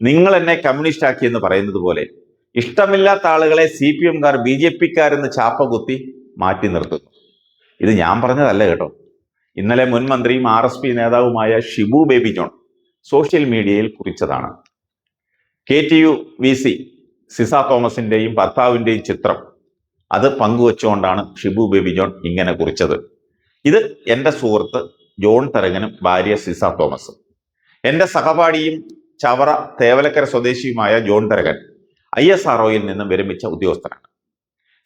നിങ്ങൾ എന്നെ കമ്മ്യൂണിസ്റ്റ് ആക്കി എന്ന് പറയുന്നത് പോലെ ഇഷ്ടമില്ലാത്ത ആളുകളെ സി പി എംകാർ ബി ജെ പിക്കാരെന്ന് ചാപ്പ കുത്തി മാറ്റി നിർത്തുന്നു. ഇത് ഞാൻ പറഞ്ഞതല്ല കേട്ടോ. ഇന്നലെ മുൻ മന്ത്രിയും ആർ എസ് പി നേതാവുമായ ഷിബു ബേബി ജോൺ സോഷ്യൽ മീഡിയയിൽ കുറിച്ചതാണ്. K T U V C Ciza തോമസിന്റെയും ഭർത്താവിന്റെയും ചിത്രം. അത് പങ്കുവച്ചുകൊണ്ടാണ് ഷിബു ബേബി ജോൺ ഇങ്ങനെ കുറിച്ചത്. ഇത് എന്റെ സുഹൃത്ത് ജോൺ തരങ്ങനും ഭാര്യ സിസ തോമസും. എന്റെ സഹപാഠിയും Chavara Thevalakkara സ്വദേശിയുമായ John Tharakan I S R നിന്നും വിരമിച്ച ഉദ്യോഗസ്ഥനാണ്.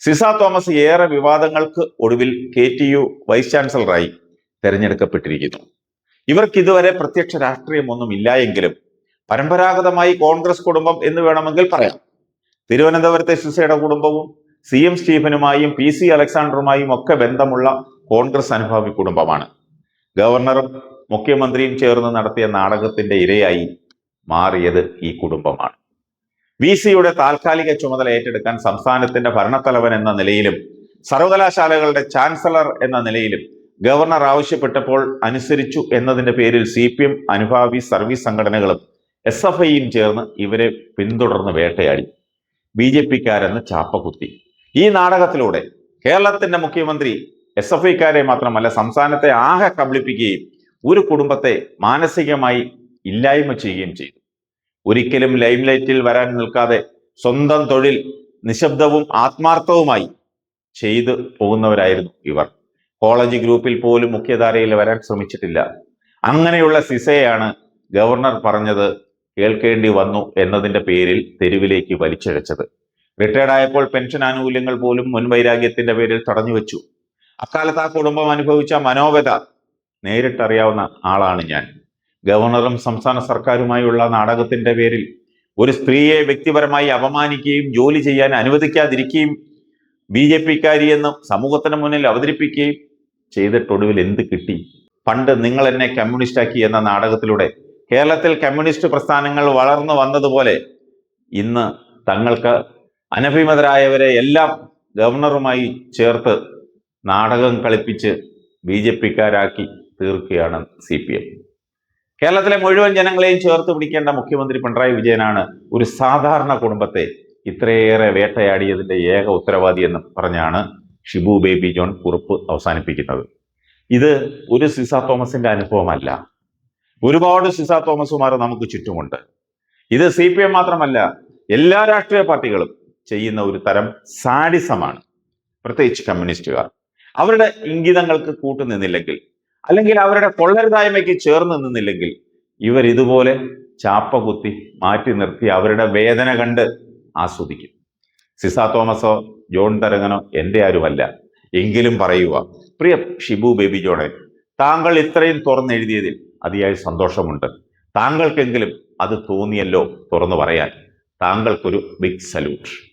സിസ തോമസ് ഏറെ വിവാദങ്ങൾക്ക് ഒടുവിൽ കെ ടി യു വൈസ് ചാൻസലറായി തെരഞ്ഞെടുക്കപ്പെട്ടിരിക്കുന്നു. ഇവർക്ക് ഇതുവരെ പ്രത്യക്ഷ രാഷ്ട്രീയമൊന്നും ഇല്ല എങ്കിലും പരമ്പരാഗതമായി കോൺഗ്രസ് കുടുംബം എന്ന് വേണമെങ്കിൽ പറയാം. തിരുവനന്തപുരത്തെ സിസയുടെ കുടുംബവും സി എം സ്റ്റീഫനുമായും പി സി അലക്സാണ്ടറുമായും ഒക്കെ ബന്ധമുള്ള കോൺഗ്രസ് അനുഭാവി കുടുംബമാണ്. ഗവർണറും മുഖ്യമന്ത്രിയും ചേർന്ന് നടത്തിയ നാടകത്തിന്റെ ഇരയായി മാറിയത് ഈ കുടുംബമാണ്. വി സിയുടെ താൽക്കാലിക ചുമതല ഏറ്റെടുക്കാൻ സംസ്ഥാനത്തിന്റെ ഭരണത്തലവൻ എന്ന നിലയിലും സർവകലാശാലകളുടെ ചാൻസലർ എന്ന നിലയിലും ഗവർണർ ആവശ്യപ്പെട്ടപ്പോൾ അനുസരിച്ചു എന്നതിന്റെ പേരിൽ സി പി എം അനുഭാവി സർവീസ് സംഘടനകളും എസ് എഫ് ഐയും ചേർന്ന് ഇവരെ പിന്തുടർന്ന് വേട്ടയാടി. ബി ജെ പിക്കാരെന്ന് ചാപ്പകുത്തി ഈ നാടകത്തിലൂടെ കേരളത്തിന്റെ മുഖ്യമന്ത്രി എസ് എഫ് ഐക്കാരെ മാത്രമല്ല സംസ്ഥാനത്തെ ആകെ കബളിപ്പിക്കുകയും ഒരു കുടുംബത്തെ മാനസികമായി ഇല്ലായ്മ ചെയ്യുകയും ചെയ്തു. ഒരിക്കലും ലൈം ലൈറ്റിൽ വരാൻ നിൽക്കാതെ സ്വന്തം തൊഴിൽ നിശബ്ദവും ആത്മാർത്ഥവുമായി ചെയ്തു പോകുന്നവരായിരുന്നു ഇവർ. കോളേജ് ഗ്രൂപ്പിൽ പോലും മുഖ്യധാരയിൽ വരാൻ ശ്രമിച്ചിട്ടില്ല. അങ്ങനെയുള്ള സിസയാണ് ഗവർണർ പറഞ്ഞത് കേൾക്കേണ്ടി വന്നു എന്നതിന്റെ പേരിൽ തെരുവിലേക്ക് വലിച്ചിഴച്ചത്. റിട്ടയർഡ് ആയപ്പോൾ പെൻഷൻ ആനുകൂല്യങ്ങൾ പോലും മുൻവൈരാഗ്യത്തിന്റെ പേരിൽ തടഞ്ഞു വെച്ചു. അക്കാലത്ത് ആ കുടുംബം അനുഭവിച്ച മനോവ്യത നേരിട്ടറിയാവുന്ന ആളാണ് ഞാൻ. ഗവർണറും സംസ്ഥാന സർക്കാരുമായുള്ള നാടകത്തിന്റെ പേരിൽ ഒരു സ്ത്രീയെ വ്യക്തിപരമായി അപമാനിക്കുകയും ജോലി ചെയ്യാൻ അനുവദിക്കാതിരിക്കുകയും ബി ജെ പിക്കാരിയെന്നും സമൂഹത്തിന് മുന്നിൽ അവതരിപ്പിക്കുകയും ചെയ്തിട്ടൊടുവിൽ എന്ത് കിട്ടി? പണ്ട് നിങ്ങൾ എന്നെ കമ്മ്യൂണിസ്റ്റാക്കി എന്ന നാടകത്തിലൂടെ കേരളത്തിൽ കമ്മ്യൂണിസ്റ്റ് പ്രസ്ഥാനങ്ങൾ വളർന്നു വന്നതുപോലെ ഇന്ന് തങ്ങൾക്ക് അനഭിമതരായവരെ എല്ലാം ഗവർണറുമായി ചേർത്ത് നാടകം കളിപ്പിച്ച് ബി ജെ പിക്കാരാക്കി തീർക്കുകയാണ് സി പി എം. കേരളത്തിലെ മുഴുവൻ ജനങ്ങളെയും ചേർത്ത് പിടിക്കേണ്ട മുഖ്യമന്ത്രി പിണറായി വിജയനാണ് ഒരു സാധാരണ കുടുംബത്തെ ഇത്രയേറെ വേട്ടയാടിയതിന്റെ ഏക ഉത്തരവാദി എന്ന് പറഞ്ഞാണ് ഷിബു ബേബി ജോൺ കുറിപ്പ് അവസാനിപ്പിക്കുന്നത്. ഇത് ഒരു സിസ തോമസിന്റെ അനുഭവമല്ല. ഒരുപാട് സിസ തോമസുമാർ നമുക്ക് ചുറ്റുമുണ്ട്. ഇത് സി പി എം മാത്രമല്ല എല്ലാ രാഷ്ട്രീയ പാർട്ടികളും ചെയ്യുന്ന ഒരു തരം സാഡിസമാണ്. പ്രത്യേകിച്ച് കമ്മ്യൂണിസ്റ്റുകാർ. അവരുടെ ഇംഗിതങ്ങൾക്ക് കൂട്ടുനിന്നില്ലെങ്കിൽ അല്ലെങ്കിൽ അവരുടെ കൊള്ളരുതായ്മയ്ക്ക് ചേർന്ന് നിന്നില്ലെങ്കിൽ ഇവർ ഇതുപോലെ ചാപ്പ കുത്തി മാറ്റി നിർത്തി അവരുടെ വേദന കണ്ട് ആസ്വദിക്കും. സിസ തോമസോ ജോൺ തരങ്ങനോ എന്റെ ആരുമല്ല. എങ്കിലും പറയുക പ്രിയ ഷിബു ബേബി ജോണെ താങ്കൾ ഇത്രയും തുറന്നെഴുതിയതിൽ അതിയായ സന്തോഷമുണ്ട്. താങ്കൾക്കെങ്കിലും അത് തോന്നിയല്ലോ തുറന്നു പറയാൻ. താങ്കൾക്കൊരു ബിഗ് സല്യൂട്ട്.